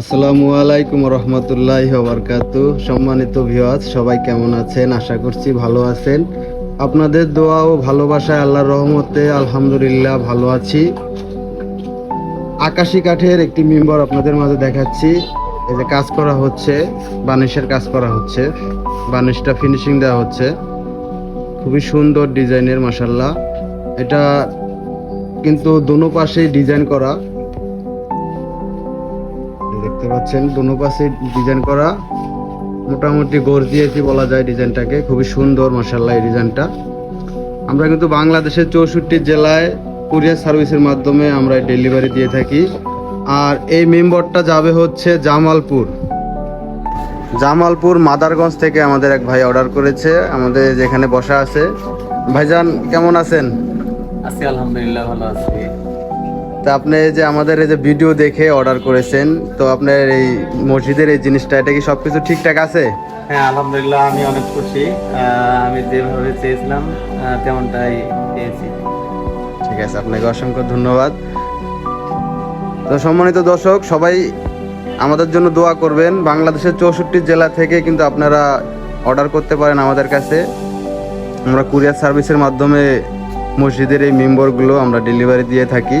আসসালামু আলাইকুম রহমতুল্লাহ বরকাতু সম্মানিত ভিওয়াজ সবাই কেমন আছেন? আশা করছি ভালো আছেন। আপনাদের দোয়া ও ভালোবাসায় আল্লাহর রহমতে আলহামদুলিল্লাহ ভালো আছি। আকাশি কাঠের একটি মেম্বার আপনাদের মাঝে দেখাচ্ছি। এই যে কাজ করা হচ্ছে, বানিশের কাজ করা হচ্ছে। বানিশটা ফিনিশিং দেওয়া হচ্ছে। খুবই সুন্দর ডিজাইনের মাসাল্লাহ এটা কিন্তু দোনো পাশেই ডিজাইন করা। দেখতে পাচ্ছেন, দোনো পাশে ডিজাইন করা। মোটামুটি গর্জিয়েছি বলা যায় ডিজাইনটাকে, খুবই সুন্দর মাসাল্লাহ এই ডিজাইনটা। আমরা কিন্তু বাংলাদেশের চৌষট্টি জেলায় কুরিয়ার সার্ভিসের মাধ্যমে আমরা ডেলিভারি দিয়ে থাকি। আর এই মেম্বরটা যাবে হচ্ছে জামালপুর। জামালপুর মাদারগঞ্জ থেকে আমাদের এক ভাই অর্ডার করেছে, আমাদের যেখানে বসা আছে। ভাইজান, কেমন আছেন? আছি, আলহামদুলিল্লাহ, ভালো আছি। তা আপনি যে আমাদের এই যে ভিডিও দেখে অর্ডার করেছেন তো আপনার এই মসজিদের এই জিনিসটা এটা কি সবকিছু ঠিকঠাক আছে? হ্যাঁ আলহামদুলিল্লাহ আমি অনেক খুশি। আমি যেভাবে চেয়েছিলাম তেমনটাই পেয়েছি। ঠিক আছে আপনাকে অসংখ্য ধন্যবাদ। তো সম্মানিত দর্শক সবাই আমাদের জন্য দোয়া করবেন। বাংলাদেশের চৌষট্টি জেলা থেকে কিন্তু আপনারা অর্ডার করতে পারেন আমাদের কাছে। আমরা কুরিয়ার সার্ভিসের মাধ্যমে মসজিদের এই মেম্বরগুলো আমরা ডেলিভারি দিয়ে থাকি।